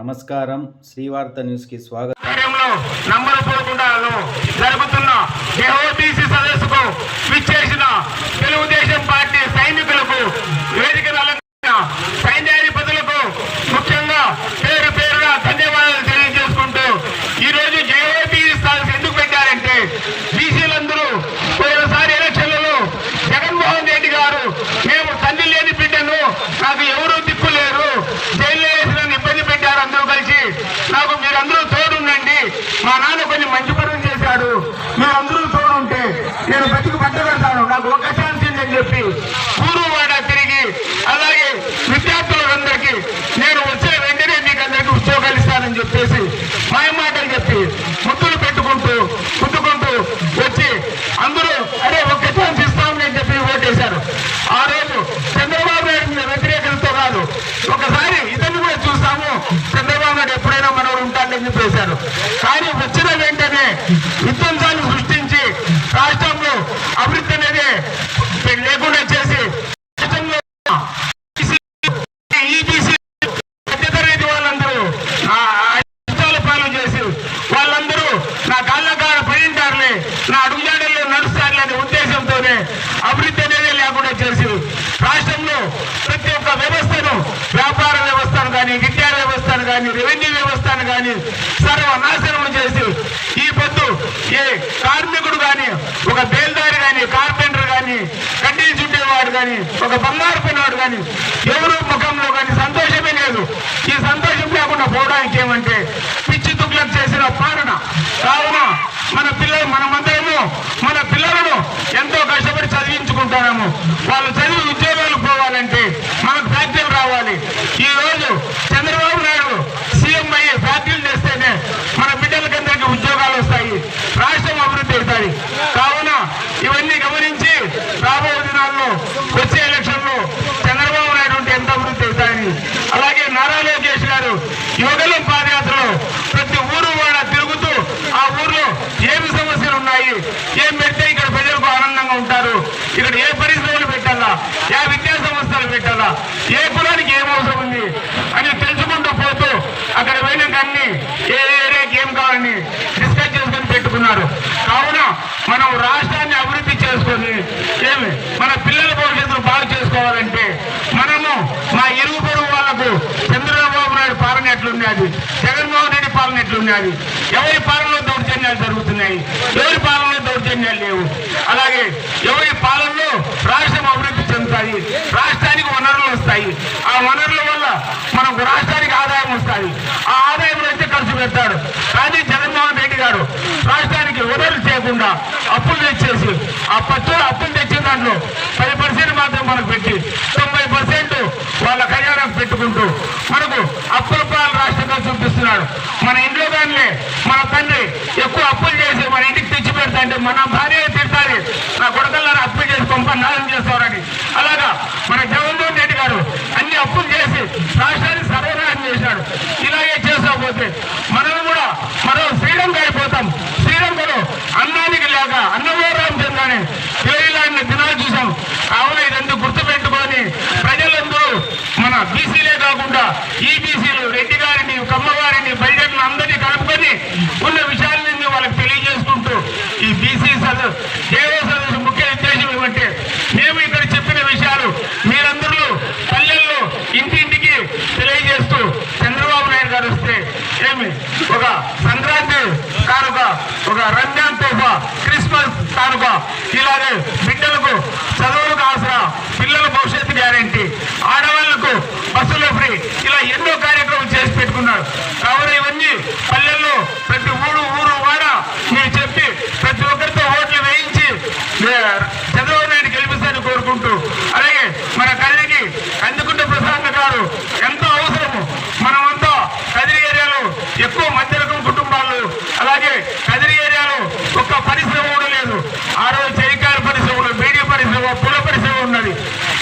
నమస్కారం. శ్రీవార్త న్యూస్కి స్వాగతం. మా నాన్న కొన్ని మంచి పనులు చేశాడు. మీరందరూ తోడుంటే నేను బతికి పట్టగడతాను నాకు ఒక ఛాన్స్ అని చెప్పి ఊరు వాడ తిరిగి అలాగే విద్యార్థులందరికీ నేను వచ్చే వెంటనే మీకు అందరికీ ఉద్యోగాలు ఇస్తానని చెప్పేసి మాయ మాటలు చెప్పి ముద్దులు పెట్టుకుంటూ ముద్దుకుంటూ వచ్చి అందరూ అరే ఒక్క ఛాన్స్ ఇస్తామని అని చెప్పి ఓటేశారు ఆ రోజు చంద్రబాబు నాయుడు మీద వ్యతిరేకతతో కాదు ఒకసారి ఇతన్ని కూడా చూస్తాము చంద్రబాబు నాయుడు ఎప్పుడైనా మనవాడు చేశారు. కానీ వచ్చిన వెంటనే విధ్వంసాలు సృష్టించి రాష్ట్రంలో అభివృద్ధి అనేది లేకుండా చేసి రాష్ట్రంలో ఈబీసీ మధ్యతరగతి వాళ్ళందరూ ఆ ఇష్టాల పాలు చేసి వాళ్ళందరూ నా కాళ్ళ కాడ పడింటారులే నా అడుగుజాడల్లో నడుస్తారులే అనే ఉద్దేశంతోనే అభివృద్ధి అనేది లేకుండా చేసి రాష్ట్రంలో ప్రతి ఒక్క వ్యవస్థను వ్యాపార వ్యవస్థను కానీ విద్యా వ్యవస్థను కానీ రెవెన్యూ వ్యవస్థను కానీ సర్వనాశనం చేసి ఈ పొద్దు ఏ కార్మికుడు కానీ ఒక బేల్దారి కానీ కార్పెంటర్ కానీ కడ్డీలు చుట్టేవాడు కానీ ఒక బంగారు పిన్నవాడు కానీ ఎవరు ముఖంలో కానీ సంతోషమే లేదు. ఈ సంతోషం లేకుండా పోవడానికి ఏమంటే పిచ్చి తుగ్లకు చేసిన పాలన. కావున మన పిల్లలు మనమందరము మన పిల్లలను ఎంతో కష్టపడి చదివించుకుంటాము. వాళ్ళు చదివి ఉద్యోగాలు పోవాలంటే మనకు ఫ్యాక్టరీలు రావాలి. ఈ రోజు చంద్రబాబు నాయుడు సీఎం అయ్యి ఫ్యాక్టరీలు చేస్తేనే మన బిడ్డలకందరికీ ఉద్యోగాలు వస్తాయి రాష్ట్రం అభివృద్ధి అవుతాయి కావున ఇవన్నీ గమనించి రాబోయే దినాల్లో వచ్చే ఎలక్షన్లో చంద్రబాబు నాయుడు ఉంటే ఎంత అభివృద్ధి అవుతాయని అలాగే నారా లోకేష్ గారు యువగలం పాదయాత్రలో ప్రతి ఊరు వాడ తిరుగుతూ ఆ ఊర్లో ఏమి సమస్యలు ఉన్నాయి ఏం పెడితే ఇక్కడ ప్రజలకు ఆనందంగా ఉంటారు ఇక్కడ ఏ పరిశ్రమలు పెట్టాలా ఏ విద్యా సంస్థలు పెట్టాలా ఏ కులానికి ఏం అవసరం ఉంది? అని తెలుసుకుంటూ పోతూ అక్కడ వెళ్ళిన అన్ని ఏ ఏరియాకి ఏం కావాలని డిస్కస్ చేసుకొని పెట్టుకున్నారు. కావున మనం రాష్ట్రాన్ని అభివృద్ధి చేసుకొని ఏమి మన పిల్లల భవిష్యత్తును బాగు చేసుకోవాలంటే మనము మా ఇరుగు పొరుగు వాళ్ళకు చంద్రబాబు నాయుడు పాలన ఎట్లున్నది జగన్మోహన్ రెడ్డి పాలన ఎట్లున్నది ఎవరి పాలనలో దౌర్జన్యాలు జరుగుతున్నాయి? ఎవరి పాలనలో దౌర్జన్యాలు లేవు? అలాగే ఎవరి పాలనలో రాష్ట్రం అభివృద్ధి వస్తాయి. రాష్ట్రానికి వనరులు వస్తాయి. ఆ వనరుల వల్ల మనకు రాష్ట్రానికి ఆదాయం వస్తాయి. ఆ ఆదాయం అయితే ఖర్చు పెడతాడు. కానీ జగన్మోహన్ రెడ్డి గారు రాష్ట్రానికి వనరులు చేయకుండా అప్పులు తెచ్చేసి ఆ పచ్చు అప్పులు తెచ్చిన దాంట్లో పది పర్సెంట్ మాత్రం మనకు పెట్టి తొంభై పర్సెంట్ వాళ్ళ కళ్యాణం పెట్టుకుంటూ మనకు అప్పుల పాలు రాష్ట్రంగా చూపిస్తున్నాడు. మన ఇంట్లో దానిలే మన తండ్రి ఎక్కువ అప్పులు చేసి మన ఇంటికి ఏంటంటే మన భార్య తీర్చాలి. నా కొడుకల్లారా అప్పు చేసి పంప నాశనం చేస్తారని అలాగా మన జగన్మోహన్ రెడ్డి గారు అన్ని అప్పులు చేసి రాష్ట్రాన్ని సర్వనాశనం చేశాడు. ఇలాగే చేసకపోతే మనం కూడా మరో శ్రీరంగ అయిపోతాం. శ్రీరంగలో అన్నానికి లేక అన్నవరం చెందని ఇలాంటి దినాలు చూసాం కావున ఇదంతా గుర్తు పెట్టుకొని ప్రజలందరూ మన బీసీలే కాకుండా ఈ బీసీలు రెడ్డి గారిని కమ్మగారిని బయటను అందరినీ కలుపుకొని ఉన్న విషయాలన్నీ వాళ్ళకి తెలియజేసుకుంటూ ఈ బీసీ సదస్సు దేవ సదస్సు ముఖ్య ఉద్దేశం ఏమంటే మేము ఇక్కడ చెప్పిన విషయాలు మీరందరూ పల్లెల్లో ఇంటింటికి తెలియజేస్తూ చంద్రబాబు నాయుడు గారు వస్తే ఏమి ఒక సంక్రాంతి కానుక ఒక రంజాన్ తోఫా క్రిస్మస్ కానుక ఇలాగే బిడ్డలకు చదువులకు ఆసరా పిల్లల భవిష్యత్తు గ్యారంటీ ఆడవాళ్ళకు బస్సులు ఫ్రీ ఇలా ఎన్నో కార్యక్రమాలు చేసి పెట్టుకున్నారు. కావున ఇవన్నీ పల్లెల్లో ప్రతి ఊరు ఊరు వాడ మీరు చెప్పి ప్రతి ఒక్కరితో ఓట్లు వేయించి చంద్రబాబు నాయుడు గెలిపిస్తారని కోరుకుంటూ అలాగే మన కదిరికి అందుకుంటే ప్రసాద్ గారు ఎంతో అవసరము. మనమంతా కదిరి ఏరియాలో ఎక్కువ మధ్య కదిరి ఏరియాలో ఒక్క పరిశ్రమ కూడా లేదు. ఆ రోజు చెరికాయ పరిశ్రమ బీడీ పరిశ్రమ పుల పరిశ్రమ ఉన్నది.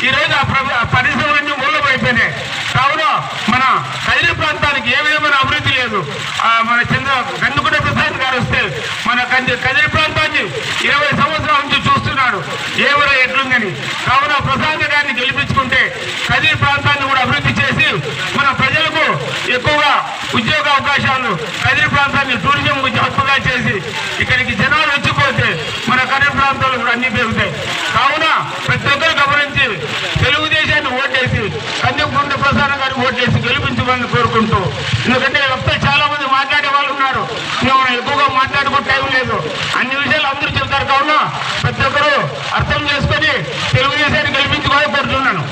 ఈ రోజు ఆ ప్రభు- ఆ పరిశ్రమలన్నీ మూలమైపోయినాయి. కావున మన కదిరి ప్రాంతానికి ఏ విధమైన అభివృద్ధి లేదు. మన చంద్ర గందుకుంట ప్రసాద్ గారు వస్తే మన కదిరి ప్రాంతాన్ని ఇరవై సంవత్సరాల నుంచి చూస్తున్నాడు. ఏవరో ఎట్లుందని. కావున ప్రసాద్ గారిని గెలిపించుకుంటే కదిరి ప్రాంతాన్ని కూడా అభివృద్ధి చేసి మన ఎక్కువగా ఉద్యోగ అవకాశాలు కదిరి ప్రాంతాన్ని టూరిజం హక్కుగా చేసి ఇక్కడికి జనాలు వచ్చిపోతే మన కదిరి ప్రాంతాలు కూడా అన్ని పెరుగుతాయి. కావున ప్రతి ఒక్కరు గమనించి తెలుగుదేశాన్ని ఓటేసి కందికుంట ప్రసాదం గారిని ఓటేసి గెలిపించమని కోరుకుంటూ ఎందుకంటే వస్తే చాలా మంది మాట్లాడే వాళ్ళు ఉన్నారు. ఇంకా మనం ఎక్కువగా మాట్లాడుకో టైం లేదు. అన్ని విషయాలు అందరూ చెప్తారు కావున ప్రతి ఒక్కరు అర్థం చేసుకొని తెలుగుదేశాన్ని గెలిపించుకోవాలని కోరుతున్నాను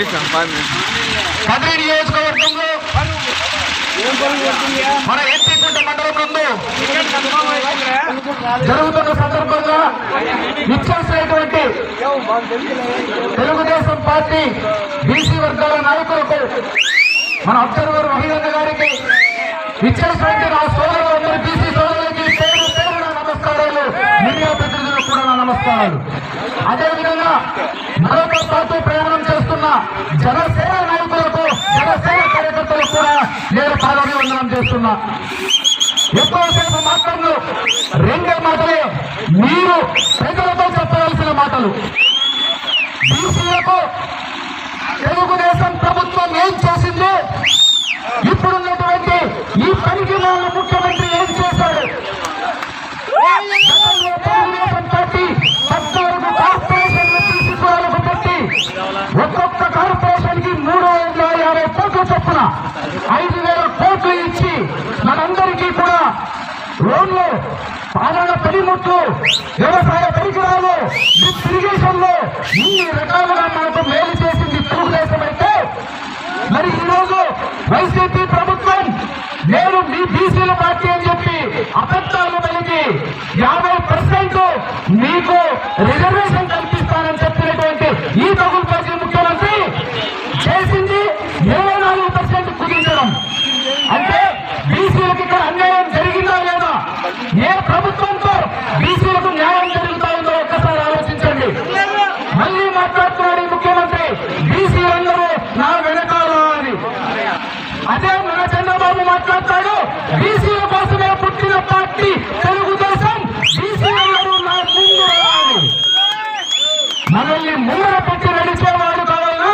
BC Five minutes, man. Kadiri నియోజకవర్గంలో మన ఎత్తికుంట మండల బృందం జరుగుతున్న సందర్భంగా ఇచ్చేసినటువంటి తెలుగుదేశం పార్టీ బీసీ వర్గాల నాయకులకు మన అబ్జర్వర్ మహిళన్న గారికి ఇచ్చేసినటువంటి నా సోదరులందరూ బీసీ సోదరులకి పేరు పేరున నమస్కారాలు మీడియా ప్రతినిధులకు కూడా నా నమస్కారాలు అదేవిధంగా మరొక పార్టీ జనసేన నాయకులకు జనసేన కార్యకర్తలకు కూడా నేను పాదాభివందనం చేస్తున్నా. ఎక్కువసేపు మాట్లాడు రెండే మాటలే మీరు ప్రజలతో చెప్పవలసిన మాటలు. బీసీలకు తెలుగుదేశం ప్రభుత్వం ఏం చేస్తుంది లోన్లు పాలన పనిముట్లు వ్యవసాయ పరికరాలు డ్రిప్ ఇరిగేషన్లో ఇన్ని రకాలుగా మనకు మేలు చేసింది తెలుగుదేశం అయితే మరి ఈరోజు వైసీపీ ప్రభుత్వం నేను మీ బీసీల పార్టీ అని చెప్పి అబద్ధాలు కలిగి యాభై పర్సెంట్ మీకు రిజర్వేషన్ కల్పిస్తానని చెప్పినటువంటి ఈ తగులు పార్టీ ముఖ్యమంత్రి చేసింది ఇరవై నాలుగు పర్సెంట్ కుదించడం అంటే బీసీలకు ఇక్కడ అన్యాయం జరిగిందా లేదా ఏ ప్రభుత్వంతో బీసీలకు న్యాయం జరుగుతా ఉందో ఒక్కసారి ఆలోచించండి మళ్ళీ మాట్లాడుతున్నాడు ఈ ముఖ్యమంత్రి బీసీలందరూ నా వెనకాల అని అదే మన చంద్రబాబు మాట్లాడతాడు. బీసీల కోసమే పుట్టిన పార్టీ తెలుగుదేశం. బీసీలందరూ నా ముందు మనల్ని ముందర పెట్టి నడిచేవాడు కావాలన్నా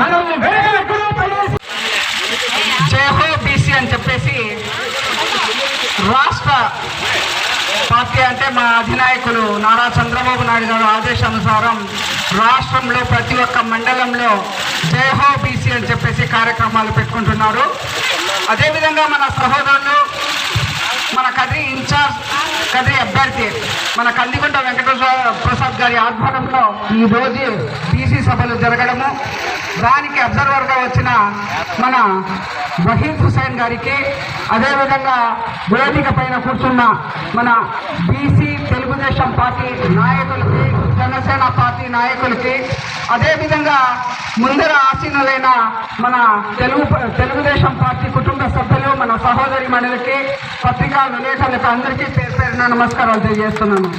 మనల్ని వెనకెక్కడో పడేసి జయహో బీసీ అని చెప్పేసి రాష్ట్ర పార్టీ అంటే మా అధినాయకులు నారా చంద్రబాబు నాయుడు గారు ఆదేశానుసారం రాష్ట్రంలో ప్రతి ఒక్క మండలంలో జయహో బీసీ అని చెప్పేసి కార్యక్రమాలు పెట్టుకుంటున్నారు. అదేవిధంగా మన సహోదరులు మన కదిరి ఇన్ఛార్జ్ కదిరి అభ్యర్థి మన కందికొండ వెంకటేశ్వర ప్రసాద్ గారి ఆధ్వర్యంలో ఈ బీసీ సభలు జరగడము. దానికి అబ్జర్వర్గా వచ్చిన మన వహీద్ హుసేన్ గారికి అదేవిధంగా వేదిక పైన కూర్చున్న మన బీసీ తెలుగుదేశం పార్టీ నాయకులకి జనసేన పార్టీ నాయకులకి అదేవిధంగా ముందర ఆసీనులైన మన తెలుగు తెలుగుదేశం పార్టీ కుటుంబ సభ్యులు మన సహోదరి మణులకి పత్రికా విలేకరులకు అందరికీ పేరు పేరున నమస్కారాలు తెలియజేస్తున్నాను.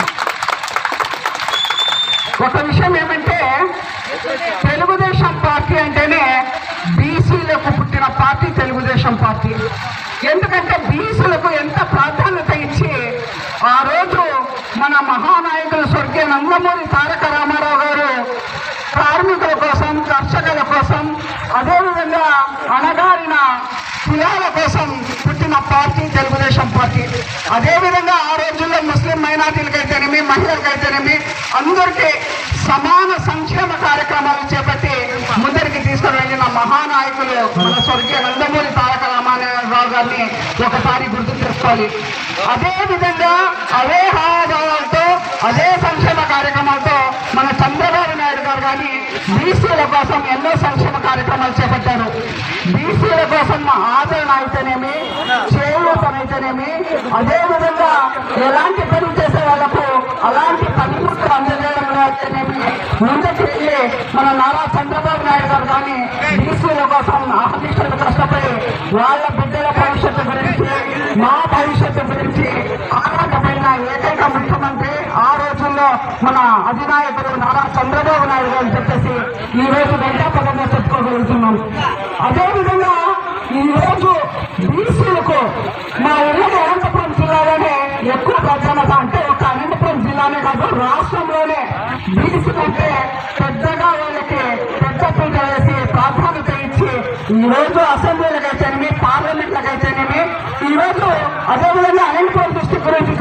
ఒక విషయం ఏమంటే తెలుగుదేశం పార్టీ అంటేనే బీసీలకు పుట్టిన పార్టీ తెలుగుదేశం పార్టీ. ఎందుకంటే బీసీలకు ఎంత ప్రాధాన్యత ఇచ్చి ఆ రోజు మన మహానాయకులు నందమూరి తారక రామారావు గారు కార్మికుల కోసం కర్షకుల కోసం అదేవిధంగా అణగారిన కులాల కోసం పుట్టిన పార్టీ తెలుగుదేశం పార్టీ. అదేవిధంగా ఆ రోజుల్లో ముస్లిం మైనార్టీలకైతేనేమి మహిళలకైతేనేమి అందరికీ సమాన సంక్షేమ కార్యక్రమాలు చేపట్టి ముందరికి తీసుకుని వెళ్ళిన మహానాయకులు మన స్వర్గీయ నందమూరి తారక రామారావు గారిని ఒకసారి గుర్తు చేసుకోవాలి. అదే విధంగా అదే హావాలతో అదే సంక్షేమ కార్యక్రమాలతో మన చంద్రబాబు నాయుడు గారు కానీ బీసీల కోసం ఎన్నో సంక్షేమ కార్యక్రమాలు చేపట్టారు. బీసీల కోసం ఆదరణ అయితేనేమి చేయూతనైతేనేమి అదే విధంగా ఎలాంటి పని చేసే వాళ్ళకు అలాంటి పనిముట్లు అందజేయడం అయితేనేమి ముందుకు వెళ్ళి మన నారా చంద్రబాబు నాయుడు గారు కానీ బీసీల కోసం ఆహ్నిష్టలు కష్టపడి వాళ్ళ బిడ్డల భవిష్యత్తు గురించి మా భవిష్యత్తు గురించి ఆనందమైన ఏకైక ముఖ్యమంత్రి ఆ రోజుల్లో మన అధినాయకుడు నారా చంద్రబాబు నాయుడు గారు చెప్పేసి ఈ రోజు గంటా పదంగా చెప్పుకోగలుగుతున్నాం అదేవిధంగా ఈ రోజు బీసీలకు మా ఉమ్మడి అనంతపురం జిల్లాలోనే ఎక్కువ ప్రాధాన్యత అంటే ఒక అనంతపురం జిల్లానే కాదు రాష్ట్రంలోనే బీసీలంటే పెద్దగా ఈ ఈరోజు అసెంబ్లీలకైతేనేమి పార్లమెంట్లకైతేనేమి రోజు అసెంబ్లీలో అనంతపురం దృష్టి గురించి